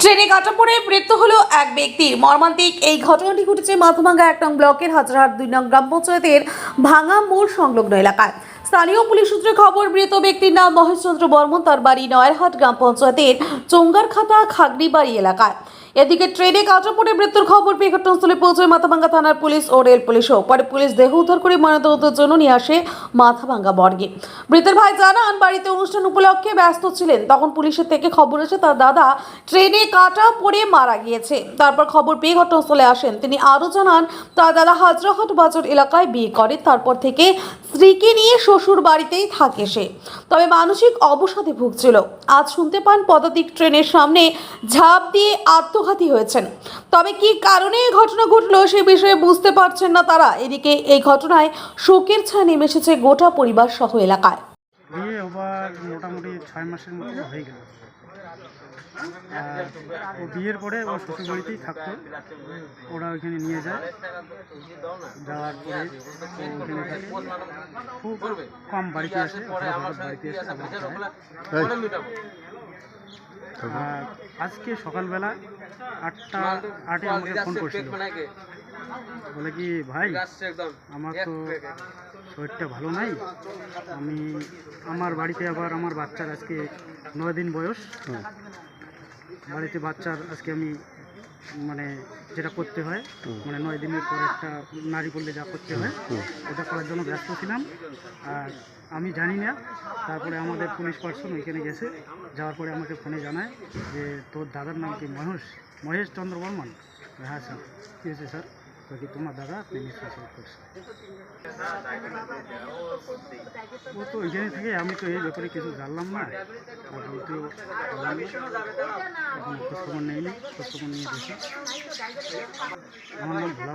ট্রেনে কাটা পড়ে মৃত্যু হলো এক ব্যক্তির। মর্মান্তিক এই ঘটনাটি ঘটেছে মাথাভাঙ্গা এক নং ব্লকের হাজারহাট দুই নং গ্রাম পঞ্চায়েতের ভাঙা মোড় সংলগ্ন এলাকায়। স্থানীয় পুলিশ সূত্রে খবর, মৃত ব্যক্তির নাম মহেশচন্দ্র বর্মন। তার বাড়ি নয়ারহাট গ্রাম পঞ্চায়েতের চোঙ্গারখাতা খাগড়িবাড়ি এলাকায়। এদিকে ট্রেনে কাটা পড়ে মৃত্যুর খবর পেয়ে ঘটনাস্থলে পৌঁছয় মাথাভাঙ্গা থানার পুলিশ ও রেল পুলিশও। পরে পুলিশ দেহ উদ্ধার করে ময়নাতদন্তের জন্য নিয়ে আসে মাথাভাঙ্গা বর্গে। মৃতের ভাই জানান, বাড়িতে অনুষ্ঠান উপলক্ষে ব্যস্ত ছিলেন। তখন পুলিশের থেকে খবর এসে তার দাদা ট্রেনে কাটা পড়ে মারা গিয়েছে। তারপর খবর পেয়ে ঘটনাস্থলে আসেন। তিনি আরও জানান, তার দাদা হাজরাহাট বাজার এলাকায় বিয়ে করে। তারপর থেকে স্ত্রীকে নিয়ে শ্বশুর বাড়িতেই থাকে সে। তবে মানসিক অবসাদে ভুগছিল। আজ শুনতে পান পদাতিক ট্রেনের সামনে ঝাঁপ দিয়ে আত্মঘাতী হয়েছেন। তবে কি কারণে এই ঘটনা ঘটলো সে বিষয়ে বুঝতে পারছেন না তারা। এদিকে এই ঘটনায় শোকের ছায়া নেমে এসেছে গোটা পরিবার সহ এলাকায় মোটামুটি ছয় মাসের মতো হয়ে গেল। ও বিয়ের পরে ও শ্বশুরবাড়িতেই থাকতো। ওরা ওইখানে নিয়ে যায়। যাওয়ার পরে ও ওইখানে থাকে। খুব কম বাড়িতে আসে বাড়িতে এসে আজকে সকালবেলা আটটা আটে আমাকে ফোন করছিল। বলে কি ভাই আমার তো শরীরটা ভালো নাই। আমি আমার বাড়িতে আবার আমার বাচ্চার আজকে নয় দিন বয়স। বাড়িতে বাচ্চার আজকে আমি মানে যেটা করতে হয় মানে নয় দিনের পর একটা নারী করলে যা করতে হয় ওটা করার জন্য ব্যস্ত ছিলাম। আর আমি জানি না তারপরে আমাদের পুলিশ পার্সন ওইখানে গেছে যাওয়ার পরে আমাকে ফোনে জানায় যে তোর দাদার নাম কি মহেশ? মহেশ চন্দ্র বর্মন। হ্যাঁ স্যার। কী হয়েছে স্যার? বলছি তোমার দাদা প্রেমিক সুসাইড করছে ও তো ওইখানে থেকে আমি তো এই ব্যাপারে কিছু জানলাম না। আর বলতেও। এখন খোঁজখবর নেই খোঁজখবর নিয়ে দেখি আমার নাম ভোলা